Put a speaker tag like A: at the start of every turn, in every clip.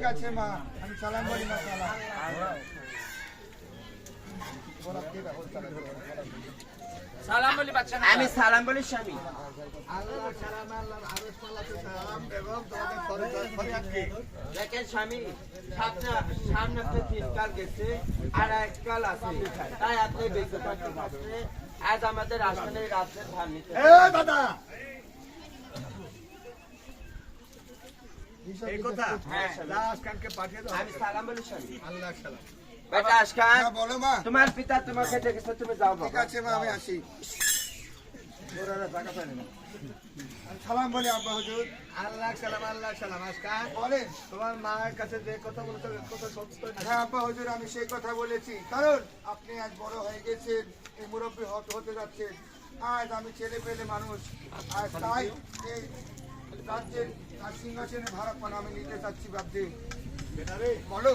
A: ঠিক আছে মা। আমি সালাম বলি মা সালাম সালাম
B: বাচ্চা
C: আমি সালাম বলি স্বামী।
A: আল্লাহ সালাম আল্লাহ আরশ পালাতে সালাম এবং তোমাদের ফরিদ ফরিয়াদ কি
C: দেখেন স্বামী সামনে সামনে তো তিন কাল গেছে আর এক কাল আছে। তাই আপনি বেঁচে থাকতে পারছে আজ আমাদের আসলে রাত্রে ধান নিতে
A: দাদা!
D: এই কথা?
C: হ্যাঁ।
D: পাঠিয়ে দাও।
C: আমি সালাম বলি
A: আল্লাহ সালাম
C: বেটা আজকাল
A: হ্যাঁ, বলো মা।
C: তোমার পিতা তোমাকে ডেকেছে তুমি যাও
A: ঠিক আছে মা আমি আসি। ওরা টাকা পাই না। আমি সালাম বলি আব্বা হুজুর।
D: আল্লাহ সালাম আল্লাহ সালাম আজকাল
A: বলেন।
D: তোমার মায়ের কাছে যে কথা বলতে কথা সত্য
A: হ্যাঁ আব্বা হুজুর আমি সেই কথা বলেছি। কারণ আপনি আজ বড় হয়ে গেছেন এই মুরব্বী হতে হতে যাচ্ছেন। আজ আমি ছেলে পেলে মানুষ। আর তাই এই রাজ্যের আর সিংহাসনে ভাড়াপন আমি নিতে চাচ্ছি
D: রে
A: বলো।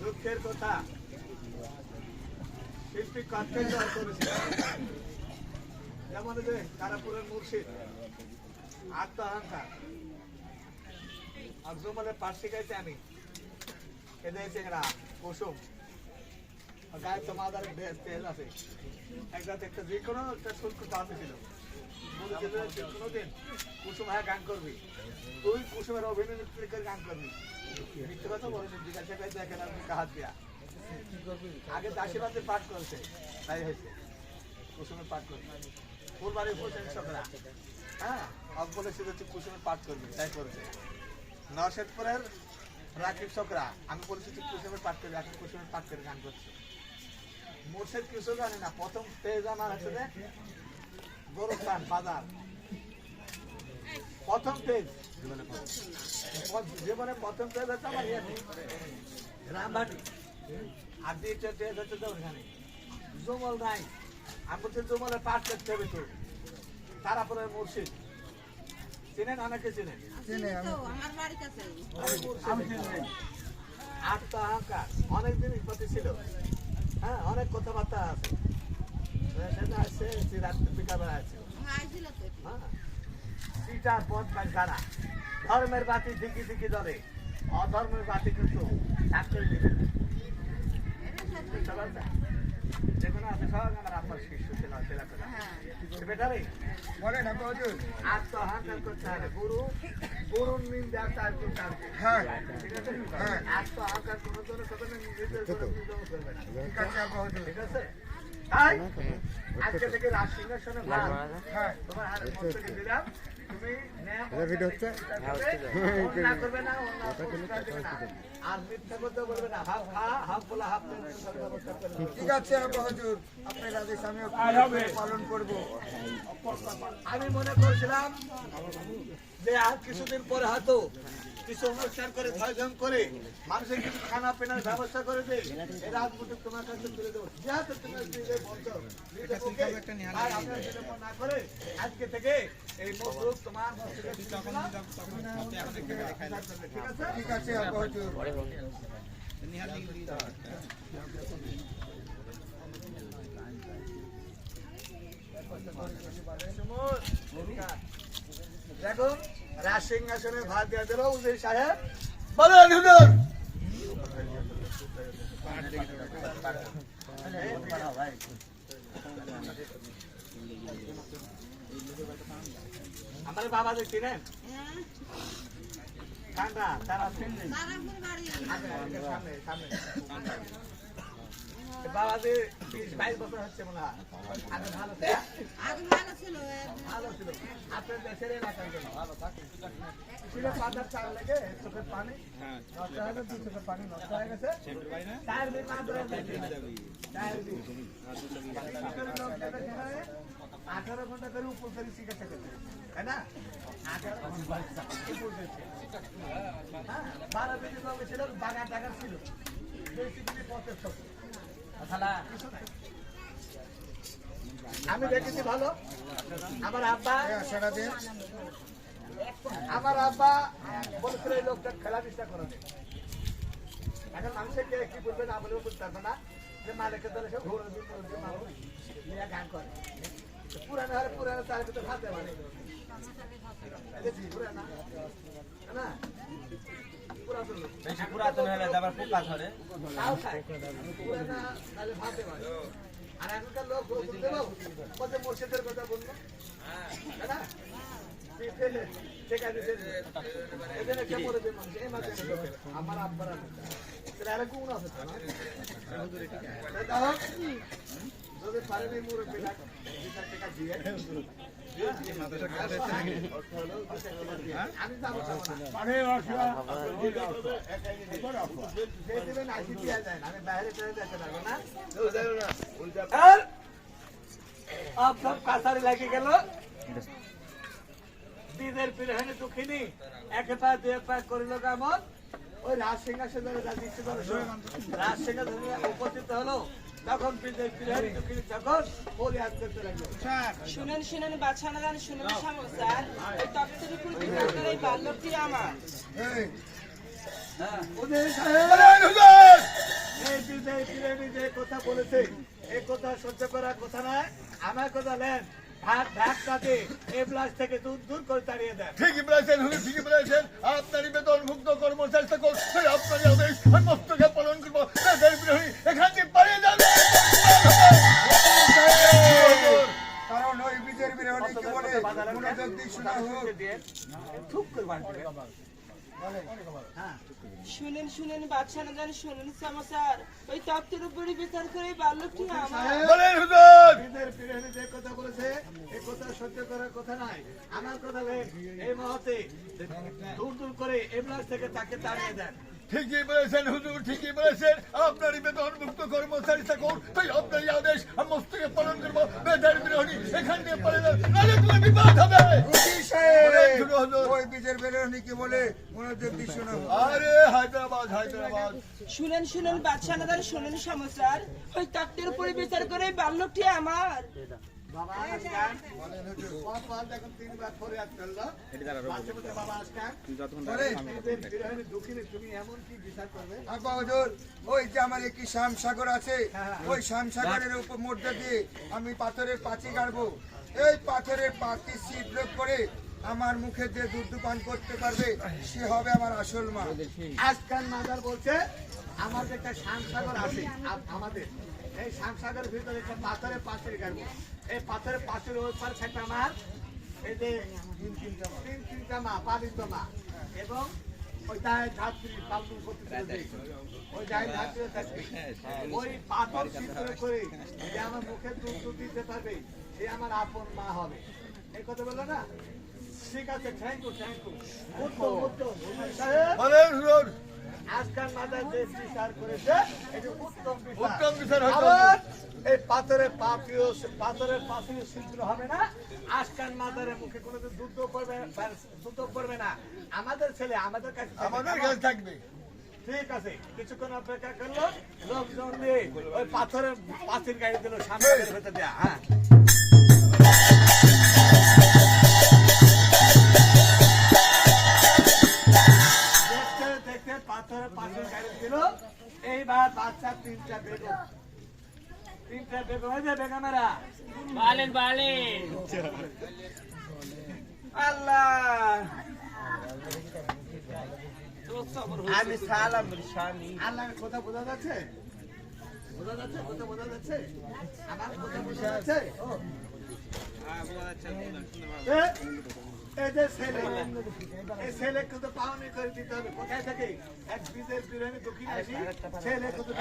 D: দুঃখের কথা। শিল্পী কাটতে জয় করেছে। যেমন যে তারাপুরের মুর্শিদ আত্মহংকার আর জুমলের পাশ শিখাইছে আমি এদের চেংড়া কুসুম। গায়ে তো মাদার তেল আছে। একটা একটা যে কোনো একটা শুল্ক পাতে ছিল। যে কুসুম গান করবি তুই কুসুমের অভিনয় গান করবি পাঠ করেছে তাই করবে। ওর তুই কুসুমের পাঠ করবি তাই করেছে নরশেদপুরের রাকিব সকরা আমি বলেছি তুই কুসুমের পাঠ করবি এখন কুসুমের পাঠ করে গান করছে মোর্শেদ কিছু জানে না প্রথম পেজ আমার হচ্ছে গোরস্থান বাজার। প্রথম পেজ। জীবনে প্রথম পেজ হচ্ছে আমার ইয়ে রামবাটি। আর দ্বিতীয় পেজ হচ্ছে ওখানে। জমল নাই আমি বলছি জমলের পাঠ করতে হবে তো। তারাপুরের মুর্শিদ। চিনেন অনেকে চিনেন?
A: চিনি।
D: আত্মহংকার অনেক প্রতি ছিল। হ্যাঁ অনেক কথাবার্তা আছে। ধর্মের বাতি দিকি দিকি ধরে অধর্মের বাতি কিন্তু চাকরি দিবে? যেকোনো আছে সব আমার আপনার শিষ্য ছিল ছেলেপেলা বেটারে
A: বলেন আব্বা হুজুর
D: আত্মহংকার করতে হবে গুরু গুরুর নিন্দা তার করতে হবে
A: হ্যাঁ
D: ঠিক আছে
A: হ্যাঁ।
D: আত্মহংকার কোনো জন্য নিজেদের
A: আছে হুজুর
D: ঠিক আছে তাই? আজকে থেকে রাজ সিংহাসনে
A: হ্যাঁ
D: তোমার হাতে দিলাম।
A: ঠিক আছে হুজুর। আপনার আদেশ আমি পালন করব।
D: আমি মনে করছিলাম যে আর কিছুদিন পরে হয়তো কিছু অনুষ্ঠান করে ধর্ম করে মানুষের কিছু খানা পেনার ব্যবস্থা করে দেয় এই রাজপুত্র তোমার কাছে তুলে দেবো যেহেতু তুমি। আর আপনারা না করে আজকে থেকে এই তোমার। ঠিক আছে দেখো রাজ সিংহাসনের ভাত দিয়ে দিল উজির সাহেব। বলেন হুজুর আমার বাবা দেখছি না তারা সামনে সামনে। বাবা যে বিশ বাইশ বছর হচ্ছে মনে হয়। আগে ভালো ছিল।
E: আগে ভালো ছিল
D: ভালো ছিল। আপনার দেশের এলাকার জন্য। ভালো থাকে ছিল পাতার চাল লেগে চোখের পানি। নষ্ট হয়ে গেছে চোখের পানি নষ্ট হয়ে গেছে। না? ধরে আঠারো ঘণ্টা করে উপর করে চিকিৎসা করছে তাই না? আঠারো ঘণ্টা উপর করছে। হ্যাঁ, বারো মিনিট ছিল বাগান টাগান ছিল। বেশি কিছু নাই। আমি দেখেছি ভালো। আমার আব্বা আমার আব্বা বলেছিল এই লোকটা খেলা চেষ্টা করে এখন মানুষের কে কি বলবে না বলবে বুঝতে পারবে না। যে মালিকের দলে সব ঘোর মানুষ গান করে। পুরানো হলে পুরানো তার ভিতরে ভাতে পুরানা। না।
C: বেশি পুরাতন হলে আবার পোকা ধরে।
D: আর এখনকার লোক বলছে মুর্শিদের কথা বলল। আমার আব্বার আর গুণ আছে। যদি পারেন এই টাকা দিয়ে, আপ সব কাছারি লাগে গেল দিদের পিরহানি দুঃখিনী এক পা দুই পা করিল কেমন ওই রাজ সিংহাসনে রাজ সিংহাসনে উপস্থিত হলো তখন তখন বলি লাগল।
F: শুনেন শুনেন গান শুনেন ওই উপর এই বাল্যটি আমার।
A: এই,
D: ওদের সাহেব।
A: বলেন হুজুর!
D: এই বিজয় পিরানি যে কথা বলেছে। এই কথা সহ্য করার কথা নয় আমার কথা নেন। ভাত ভাত কাটে ব্লাস থেকে দূর দূর করে তাড়িয়ে দেন।
A: ঠিকই বলেছেন হুজুর ঠিকই বলেছেন। আপনারই বেতন মুক্ত কর্মচারী সকল আপনারই আদেশ মস্তকে পালন করব। এখান থেকে পালিয়ে যাবে। ওই বীজের বিরোধী কি বলে? মনোযোগ দিয়ে শোনা হোক
D: থুপ করে বাড়বে হ্যাঁ
F: শুনেন শুনেন বাছানা গান শুনেন সমস্যার ওই তপ্তের উপরে বিচার করে বাল্যটি আমার?
A: বলেন হুজুর!
D: বিদের পিরানি যে কথা বলেছে এই কথা সহ্য করার কথা নাই। আমার কথা এই মুহূর্তে দূর দূর করে এই ব্লাস থেকে তাকে তাড়িয়ে দেন।
A: ঠিকই বলেছেন হুজুর ঠিকই বলেছেন। আপনারই বেতন মুক্ত কর্মচারী সকল তাই আপনারই আদেশ। আমি মস্তকে পালন করব বেদের বিরোধী। এখান থেকে যাবে নাহলে তোমার বিপদ হবে। বলেন হুজুর।
G: ওই বীজের বেরোনি কি বলে? মনোযোগ দিয়ে শোনো
A: আরে হায়দ্রাবাদ হায়দ্রাবাদ।
F: শুনেন শুনেন শুনেন সমস্যার। ওই তপ্তের উপরে বিচার করে বাল্যটি আমার।
D: বাবা আসকান পথ পথ দেখুন তিনবার পরে আজ ফেলল পাশে বাবা আসকান দুঃখিনী তুমি এমন কি বিচার করবে?
G: আব্বা হুজুর ওই যে আমার একটি শ্যাম সাগর আছে ওই শ্যাম সাগরের উপর মধ্যে দিয়ে আমি পাথরের পাচি গাড়বো। এই পাথরের পাতি ছিদ্র করে আমার মুখে যে দুধ পান করতে পারবে সে হবে আমার আসল মা।
D: আজকাল মাদার বলছে আমাদের একটা শ্যামসাগর আছে আমাদের। এই শ্যামসাগরের ভিতরে একটা পাথরের পাশের গাড়বো এই পাথরের পাশের ওই পার থাকবে আমার এই যে তিন তিনটা মা। পালিত মা এবং ওই দায় ধাত্রী পালন করতে। ওই দায় ধাত্রী থাকবে। ওই পাথর চিত্র করে যে আমার মুখে দুধ দুধ দিতে পারবে, সে আমার আপন মা হবে। এই কথা বলল না? ঠিক আছে, থ্যাংক ইউ থ্যাংক ইউ। আজকাল মাদার যে বিচার করেছে এটি উত্তম বিচার।
A: উত্তম বিচার।
D: আবার এই পাথরের পাপিও পাথরের পাপিও ছিদ্র হবে না। আজকাল মাদারের মুখে কোনো দুধ পড়বে দুধ পড়বে না। আমাদের ছেলে আমাদের কাছে।
A: আমাদের কাছে থাকবে।
D: ঠিক আছে কিছুক্ষণ অপেক্ষা করল লোকজন দিয়ে ওই পাথরের পাঁচির গাড়ি দিল সামনে ভেতর দেয়া। হ্যাঁ। বাচ্চা তিনটা বেগম। তিনটা বেগম। হয়েছে বেগমেরা।
B: বালেন বালেন।
C: আল্লাহ। আমি সালাম স্বামী।
D: আল্লাহর কথা বোঝা যাচ্ছে? বোঝা যাচ্ছে? কথা বোঝা যাচ্ছে? আমার কথা বোঝা যাচ্ছে? ও। এই যে ছেলে এই ছেলে কিন্তু পাওনি করে দিতে হবে কোথায় থেকে এক বিদের বিরিয়ানি দক্ষিণ আসি ছেলে কিন্তু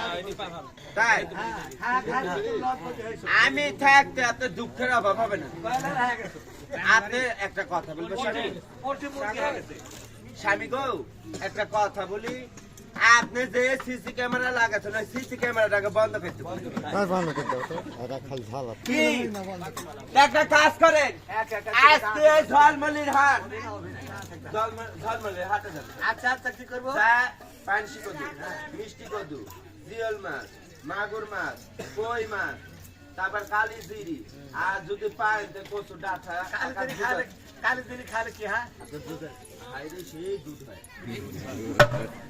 C: তাই
D: হ্যাঁ, হ্যাঁ, হ্যাঁ, শুধু লজ্জাতে হয়েছে।
C: আমি থাকতে এত দুঃখের অভাব হবে না
D: হয়ে।
C: আপনি একটা কথা বলব
D: হয়ে।
C: স্বামী গো একটা কথা বলি আপনি যে সিসি ক্যামেরা লাগাচ্ছেন ওই সিসি ক্যামেরাটাকে বন্ধ করতে বলুন। কি? একটা কাজ করেন। আজকে ঝলমলির হাট। ঝলম- ঝলমলির হাটে যাবেন।
D: আচ্ছা আচ্ছা কি করব?
C: পানসি কদু মিষ্টি কদু জিয়ল মাছ মাগুর মাছ কই মাছ তারপর কালি জিরি। আর যদি পায় তো কচু ডাঠা
D: কালি দিন খালে খালে কি হ্যাঁ?
C: খাইলে সেই দুধ হয়।
D: খালে বলে দুধ না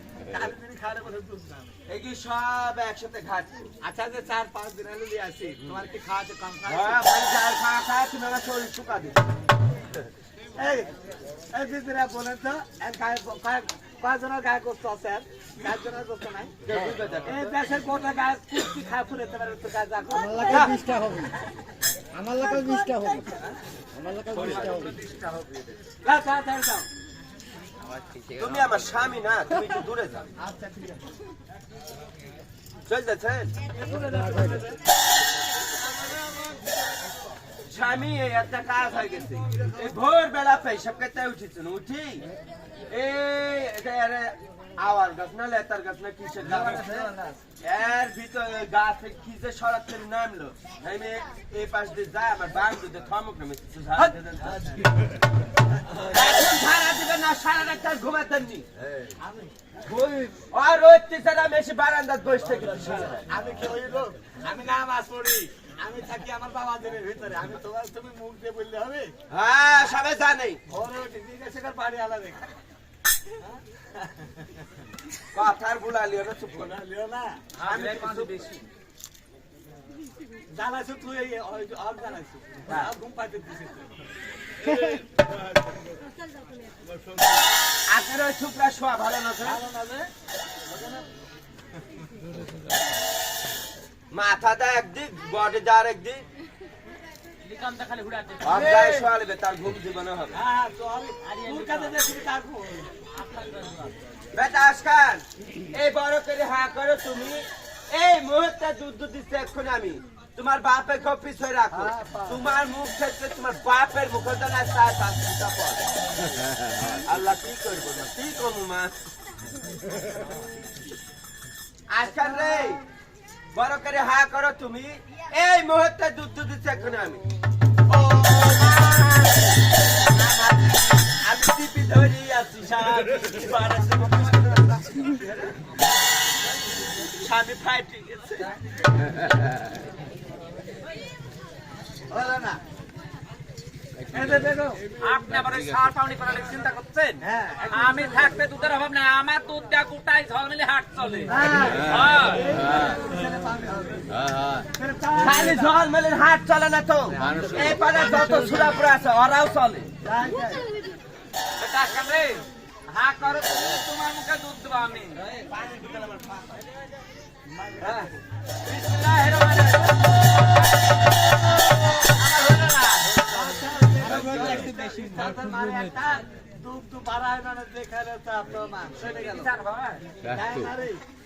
C: সব একসাথে খাচ্ছি
D: আচ্ছা যে চার পাঁচ দিন আলু দিয়ে আসি তোমার কি খাওয়াতে কম খাওয়া
C: ভাই, চার খাওয়া খাওয়া তুমি আমার শরীর শুকা দিবে
D: এই এই দিদিরা বলেন তো এক গায়ে আছে নাই। এই দেশের গোটা গায়ে কুস্তি খায় ফুলেতে পারে তো গায়ে যা করে। যা, যা, যা, যা।
C: তুমি আমার স্বামী না, তুমি একটু দূরে যাও। চল। যাচ্ছেন স্বামী একটা কাজ হয়ে গেছে। এই ভোর বেলা পেশাব করতে উঠেছেন, উঠি। এই আওয়ার গাছ না লেতার গাছ না কিসের গাছ? এর ভিতরে গাছে খিজে সরাত করে নামলো? আমি এই পাশ দিয়ে যায় আমার বাম দিয়ে থমক নামে এখন দিবেন না সারা রাত আর ঘুমাতেন নি আর ওই টিচার আমি বারান্দার বসে থেকে
D: আমি কি ওই আমি নামাজ পড়ি। আমি থাকি আমার বাবা বাবাদের ভিতরে। আমি তোমার তুমি মুখ দিয়ে বললে হবে?
C: হ্যাঁ সবাই জানে।
D: ওর কর বাড়ি আলাদা।
C: কথার বুলালিও না চুপ করে।
D: লিও না।
C: আমি কিছু
D: জানাইছো তুই এই আর জানাইছো। আর ঘুম পাইতে দিছিস
C: আপনার ওই চুপরা শোয়া ভালো না
D: ভালো না
C: মাথাটা একদিক বডি যার একদিক।
B: লিকামটা খালি ঘুরাতে
C: অজ্ঞায় তার ঘুম জীবনে হবে।
D: হ্যাঁ।
C: বেটা আসকান এই বড় করে হা করো তুমি। এই মুহূর্তে দুধ দিচ্ছে এখন আমি। তোমার বাপের কেউ পিছনে রাখো। তোমার মুখ থেকে তোমার বাপের মুখ না তার আল্লাহ কি করব না? কি করব মা? আজকাল রে বড় করে হা করো তুমি। এই মুহূর্তে দুধ দিচ্ছে এখন আমি। আমি
B: থাকতে দুধের অভাব নাই আমার দুধটা গোটাই ঝলমিলে হাট চলে।
C: খালি জল হাট চলে না তো এই পাড়ে যত সুরাপুরা আছে ওরাও চলে
B: আসকান রে হা করো তুমি তোমার মুখে দুধ দেবো আমি। হ্যাঁ।
D: মানে দুধ তো বাড়ায় না দেখালে তো আপনার চলে গেল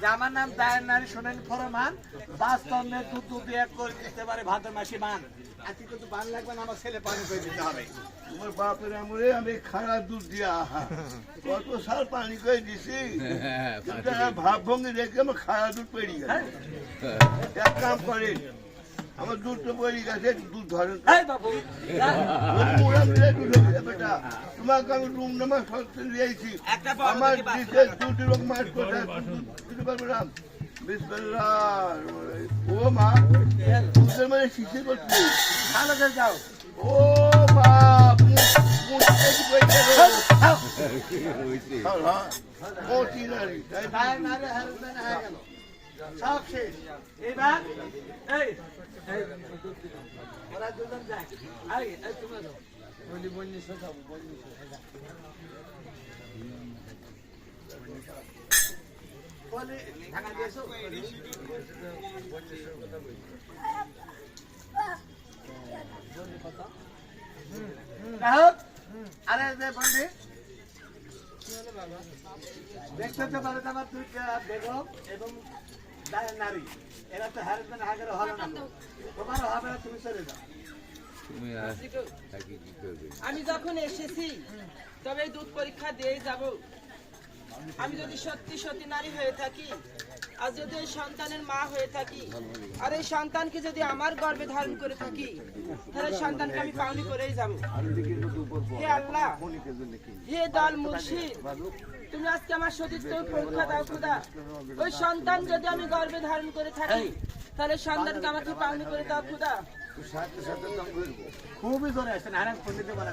D: যে আমার নাম দায়ের নারী শোনেন ফরমান বাস্তব মেয়ে দুধ দুধ দিয়ে করে দিতে পারে ভাদ্র মাসি মান। আজকে কিন্তু বান লাগবে না আমার ছেলে পানি করে দিতে হবে।
H: আমার বাপের আমরে আমি খারাপ দুধ দিয়া কত সাল পানি করে দিছি। ভাবভঙ্গি দেখে ভাব রেখে আমার খারাপ দুধ পেরিয়ে গেছে এক কাম করেন আমার দুধ তো পেরিয়ে গেছে দুধ হয়েছে বেটা তোমাকে আমি রুম নামার সত্যি দিয়েছি আমার দিকে দুধ রোগ মাস করে দিতে পারব না। ও মা দুধের মানে শিশির করছি
D: যাও
H: ও
D: গেল। সব শেষ। এবার এই, ওরা দুজন যায় এই, তোমরা যাও। বলি, ঢাকা দিয়েছ? যাই হোক, আরে যে বন্ধু দেখতে পারে আমার দুইটা বেগম এবং নারী এরা তো হ্যারাসমেন্ট আগের হলো না তোমারও হবে না তুমি চলে যাও।
F: আমি যখন এসেছি তবে দুধ পরীক্ষা দিয়েই যাব। আমি যদি সত্যি সত্যি নারী হয়ে থাকি আর যদি এই সন্তানের মা হয়ে থাকি আর এই সন্তানকে যদি আমার গর্ভে ধারণ করে থাকি তাহলে সন্তানকে আমি পাওনি করেই যাব। হে আল্লাহ হে দল মুর্শিদ তুমি আজকে আমার সতীর্থ পরীক্ষা দাও খুদা। ওই সন্তান যদি আমি গর্বে ধারণ করে থাকি তাহলে সন্তানকে আমাকে পাওনি করে দাও খুদা।
D: খুবই জোরে আসছেন হারান পন্ডিতে বলা